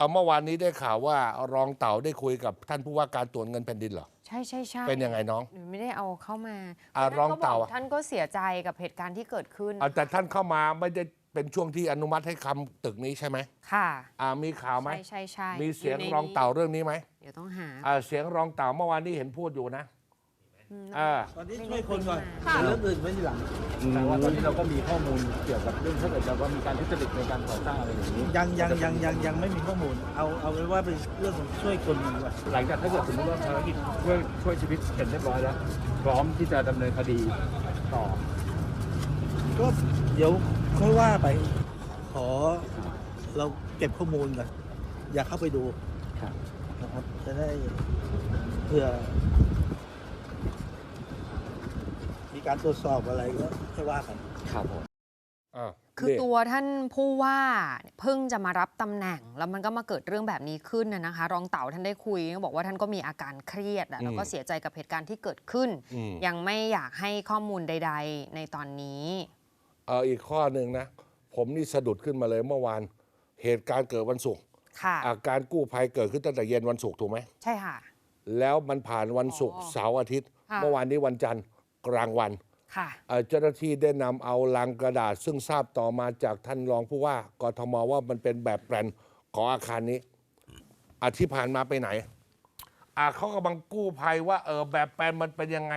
เอาเมื่อวานนี้ได้ข่าวว่ารองเต่าได้คุยกับท่านผู้ว่าการตรวจเงินแผ่นดินเหรอ ใช่ใช่ใช่เป็นยังไงน้อง หนูไม่ได้เอาเข้ามาอะท่นรองก็บกเต่าอะ ท่านก็เสียใจกับเหตุการณ์ที่เกิดขึ้นอะแต่ท่านเข้ามาไม่ได้เป็นช่วงที่อนุมัติให้คำตึกนี้ใช่ไหมค่ะอ่ามีข่าวไหม ใช่ใช่ใช่มีเสียงในรองเต่าเรื่องนี้ไหมเดี๋ยวต้องหา อ่าเสียงรองเต่าเมื่อวานนี้เห็นพูดอยู่นะ อืมอ่า ตอนนี้ช่วยคนก่อนค่ะ เรื่องอื่นไว้ทีหลังแต่ว่าตอนนี้เราก็มีข้อมูลเกี่ยวกับเรื่องถ้าเกิดแบบว่ามีการทุจริตในการก่อสร้างอะไรอย่างนี้ยังยังยังยังยังไม่มีข้อมูล เอาเอาไว้ว่าเป็นเรื่องของช่วยคนดีกว่าหลังจากถ้าเกิดสมมติว่าภารกิจช่วยช่วยชีวิตเสร็จเรียบร้อยแล้ว พร้อมที่จะดำเนินคดีต่อ ก็เดี๋ยวค่อยว่าไป ขอเราเก็บข้อมูลก่อนอยากเข้าไปดูครับ นะครับ จะได้เผื่อ มีการตรวจสอบอะไรก็ค่อยว่ากัน ครับผม อ่าคือนี่ตัวท่านผู้ว่าเพิ่งจะมารับตำแหน่ง แล้วมันก็มาเกิดเรื่องแบบนี้ขึ้นนะนะคะ รองเต่าท่านได้คุยก็บอกว่าท่านก็มีอาการเครียดอะแล้วก็เสียใจกับเหตุการณ์ที่เกิดขึ้น อืม ยังไม่อยากให้ข้อมูลใด ๆ ในตอนนี้ เอออีกข้อหนึ่งนะ ผมนี่สะดุดขึ้นมาเลยเมื่อวาน เหตุการณ์เกิดวันศุกร์ค่ะ อาการกู้ภัยเกิดขึ้นตั้งแต่เย็นวันศุกร์ถูกไหม ใช่ค่ะ แล้วมันผ่านวันศุกร์อ๋อเสาร์อาทิตย์ ค่ะ เมื่อวานนี้วันจันทร์ กลางวันค่ะเอ่อเจ้าหน้าที่ได้นำเอาลังกระดาษ ซึ่งทราบต่อมาจากท่านรองผู้ว่ากทมว่ามันเป็นแบบแปลนของอาคารนี้อาที่ผ่านมาไปไหนอ่าเขากำลังกู้ภัยว่าเออแบบแปลนมันเป็นยังไง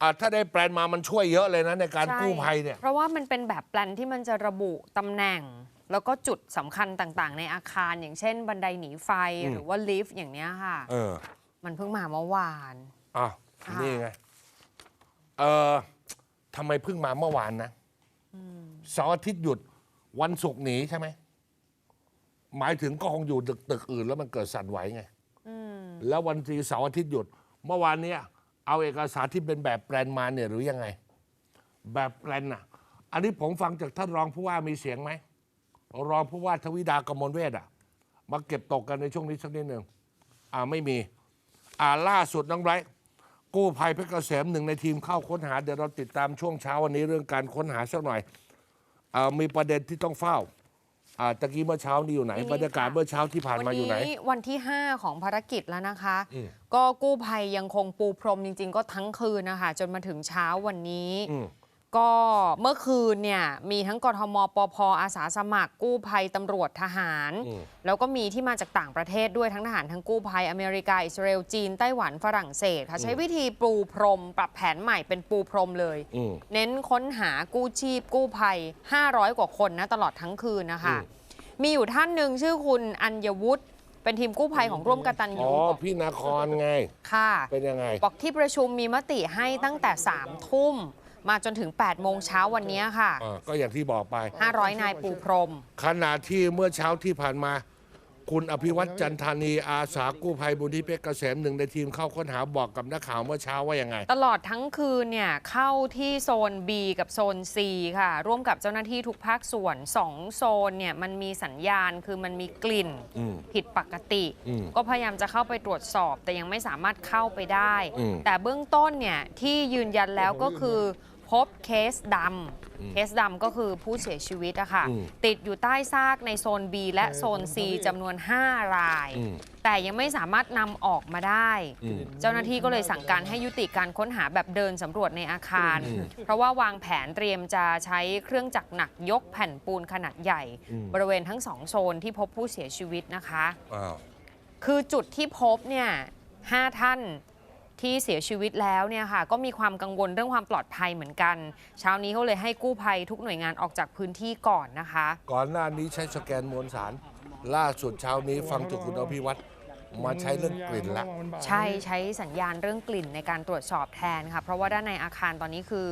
อ่าถ้าได้แปลนมามันช่วยเยอะเลยนะในการใช่กู้ภัยเนี่ย เพราะว่ามันเป็นแบบแปลนที่มันจะระบุตำแหน่ง แล้วก็จุดสำคัญต่างๆ ในอาคารอย่างเช่น บันไดหนีไฟอืมหรือว่าลิฟต์อย่างเนี้ยค่ะเออมันเพิ่งมาเมื่อวานอะค่ะนี่ไง เออทำไมเพิ่งมาเมื่อวานนะเสาร์อาทิตย์หยุดวันศุกร์หนีใช่ไหม หมายถึงก็คงอยู่ตึกตึกอื่น แล้วมันเกิดสั่นไหวไงอืมแล้ววันที่เสาร์อาทิตย์หยุด เมื่อวานเนี้ยเอาเอกสารที่เป็นแบบแปลนมาเนี่ยหรือยังไง แบบแปลนอะ อันนี้ผมฟังจากท่านรองผู้ว่ามีเสียงไหมรองผู้ว่าทวิดากมลเวทอะ มาเก็บตกกันในช่วงนี้สักนิดหนึ่งอ่าไม่มี อ่าล่าสุดน้องไบรท์ กู้ภัยเพชรเกษมหนึ่งในทีมเข้าค้นหาเดี๋ยวเราติดตามช่วงเช้าวันนี้เรื่องการค้นหาสักหน่อยอ่ามีประเด็นที่ต้องเฝ้าอ่าตะกี้เมื่อเช้านี้อยู่ไหน นี่บรรยากาศค่ะเมื่อเช้าที่ผ่านวัมาอยู่ไหนนี้วันที่ 5 ของภารกิจแล้วนะคะ อืม ก็กู้ภัยยังคงปูพรมจริง ๆ ก็ทั้งคืนนะคะ จนมาถึงเช้าวันนี้ อืม ก็เมื่อคืนเนี่ยมีทั้งกทมปพอาสาสมัคร กู้ภัยตำรวจทหารอืมแล้วก็มีที่มาจากต่างประเทศด้วยทั้งทหารทั้งกู้ภัยอเมริกา อิสราเอล จีน ไต้หวันฝรั่งเศสค่ะใช้วิธีปูพรม ปรับแผนใหม่เป็นปูพรมเลยอืมเน้นค้นหากู้ชีพ กู้ภัย 500 กว่าคนนะตลอดทั้งคืนนะคะอืมมีอยู่ท่านหนึ่งชื่อคุณอัญวุฒิเป็นทีมกู้ภัยของร่วมกตันอ๋ยูอบอกพี่นาคอนไงค่ะ เป็นยังไงบอกที่ประชุมมีมติให้ตั้งแต่3ทุ่ม มาจนถึง 8 โมงเช้าวันนี้ค่ะอ่าก็อย่างที่บอกไป 500 นายปูพรม ขณะที่เมื่อเช้าที่ผ่านมา คุณอภิวัตจันทานีอาสากู้ภัยบุญที่เพชรเกษมหนึ่งในทีมเข้าค้นหาบอกกับนักข่าวเมื่อเช้าว่ายังไง ตลอดทั้งคืนเนี่ยเข้าที่โซน B กับโซน C ค่ะ ร่วมกับเจ้าหน้าที่ทุกภาคส่วน 2 โซนเนี่ยมันมีสัญญาณคือมันมีกลิ่นอืมผิดปกติอืมก็พยายามจะเข้าไปตรวจสอบ แต่ยังไม่สามารถเข้าไปได้อืมแต่เบื้องต้นเนี่ยที่ยืนยันแล้วก็คือ พบเคสดำเคสดำก็คือผู้เสียชีวิตอะค่ะอืมติดอยู่ใต้ซากในโซน B และโซน C จำนวน 5 รายอืมแต่ยังไม่สามารถนำออกมาได้อืมเจ้าหน้าที่ก็เลยสั่งการให้ยุติการค้นหาแบบเดินสำรวจในอาคารอืมเพราะว่าวางแผนเตรียมจะใช้เครื่องจักรหนักยกแผ่นปูนขนาดใหญ่อืมบริเวณทั้งสองโซนที่พบผู้เสียชีวิตนะคะอ้าวคือจุดที่พบเนี่ยห้าท่าน ที่เสียชีวิตแล้วเนี่ยค่ะก็มีความกังวลเรื่องความปลอดภัยเหมือนกัน เช้านี้เขาเลยให้กู้ภัยทุกหน่วยงานออกจากพื้นที่ก่อนนะคะ ก่อนหน้านี้ใช้สแกนมวลสาร ล่าสุดเช้านี้ฟังจากคุณอภิวัตมาใช้เรื่องกลิ่นละ ใช่ใช้สัญญาณเรื่องกลิ่นในการตรวจสอบแทนค่ะ เพราะว่าด้านในอาคารตอนนี้คือ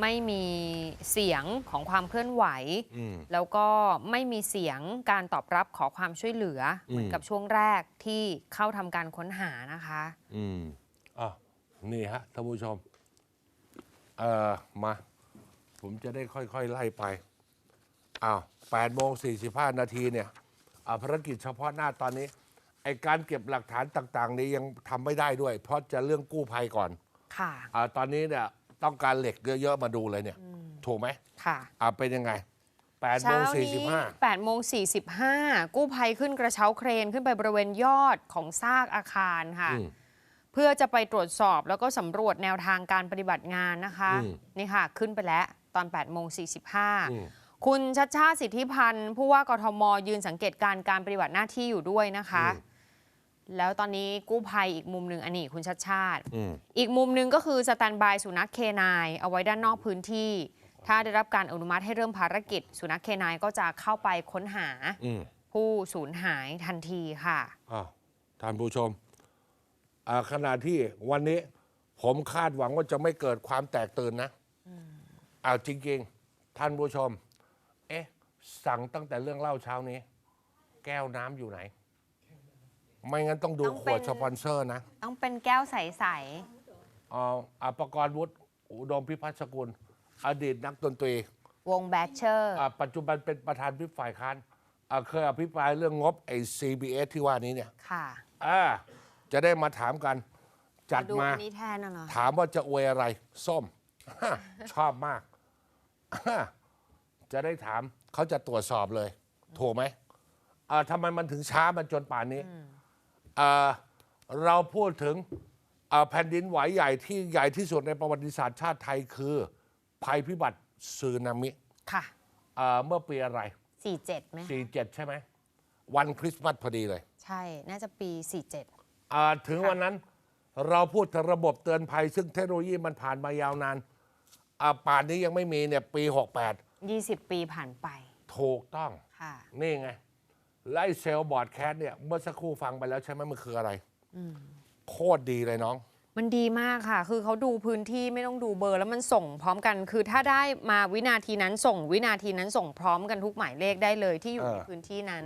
ไม่มีเสียงของความเคลื่อนไหวอืมแล้วก็ไม่มีเสียงการตอบรับขอความช่วยเหลืออมเหมือนกับช่วงแรกที่เข้าทำการค้นหานะคะอืมอะ นี่ฮะท่านผู้ชม เอ่อ มา ผมจะได้ค่อยๆ ไล่ไป อ้าว8โมง45นาทีเนี่ยอ่าภารกิจเฉพาะหน้าตอนนี้ ไอการเก็บหลักฐานต่าง ๆ นี้ยังทำไม่ได้ด้วย เพราะจะเรื่องกู้ภัยก่อน ค่ะ อ่าตอนนี้เนี่ยต้องการเหล็กเยอะ ๆ มาดูเลยเนี่ย ถูกไหมค่ะอ่าเป็นยังไง8โมเช้างนี้45 8โมง45 กู้ภัยขึ้นกระเช้าเครนขึ้นไปบริเวณยอดของซากอาคารค่ะ อืม เพื่อจะไปตรวจสอบแล้วก็สำรวจแนวทางการปฏิบัติงานนะคะอืมนี่ค่ะ ขึ้นไปแล้วตอน8โมงอืม45 คุณชัดชาติสิทธิพันธ์ผู้ว่ากทมยืนสังเกตการณ์การปฏิบัติหน้าที่อยู่ด้วยนะคะ แล้วตอนนี้กู้ภัยอีกมุมหนึ่งอันนี้คุณชัดชาติอืมอีกมุมหนึ่งก็คือสแตนบายสุนัขเคนายเอาไว้ด้านนอกพื้นที่ ถ้าได้รับการอนุมัติให้เริ่มภารกิจ สุนัขเคนายก็จะเข้าไปค้นหาอืมผู้สูญหายทันทีค่ะอ้าวท่านผู้ชมอ่า ขณะที่วันนี้ผมคาดหวังว่าจะไม่เกิดความแตกตื่นนะอ้าวจริงๆ ท่านผู้ชม เอ๊ะ สั่งตั้งแต่เรื่องเล่าเช้านี้ แก้วน้ำอยู่ไหน ไม่งั้นต้องดูต้องขเป็น วดสปอนเซอร์นะต้องเป็นแก้วใสเอาอัปกรณ์วุฒิอุดมพิพัฒน์สกุล อดีตนักดนตรี ๆ วงแบชเชอร์ อ่าปัจจุบันเป็นประธานวิปฝ่ายค้านอ่าเคยอภิปรายเรื่องงบไอ้ CBS ที่ว่านี้เนี่ยค่ะ อ่า จะได้มาถามกัน จัดดูมาอันนี้แทนน่ะเหรอถามว่าจะอวยอะไร ส้ม ชอบมาก จะได้ถามเขาจะตรวจสอบเลย ถูกไหมอ่าทำไมมันถึงช้ามันจนป่านนี้อ่าเราพูดถึงอ่าแผ่นดินไหวใหญ่ที่ใหญ่ที่สุดในประวัติศาสตร์ชาติไทยคือ ภัยพิบัติสึนามิค่ะอ่าเมื่อปีอะไร 47ไหม47 ใช่ไหม วันคริสต์มาสพอดีเลย ใช่ น่าจะปี 47 อ่าถึงวันนั้นเราพูดถึงระบบเตือนภัย ซึ่งเทคโนโลยีมันผ่านมายาวนานอ่าป่านนี้ยังไม่มีเนี่ยปี 68 20 ปีผ่านไป ถูกต้อง ค่ะ นี่ไงไล่เซลล์บอร์ดแคสเนี่ยเมื่อสักครู่ฟังไปแล้วใช่ไหมมันคืออะไรโคตรดีเลยน้อง มันดีมากค่ะ คือเขาดูพื้นที่ไม่ต้องดูเบอร์ แล้วมันส่งพร้อมกัน คือถ้าได้มาวินาทีนั้นส่งวินาทีนั้นส่งพร้อมกันทุกหมายเลขได้เลยที่อยู่เออในพื้นที่นั้น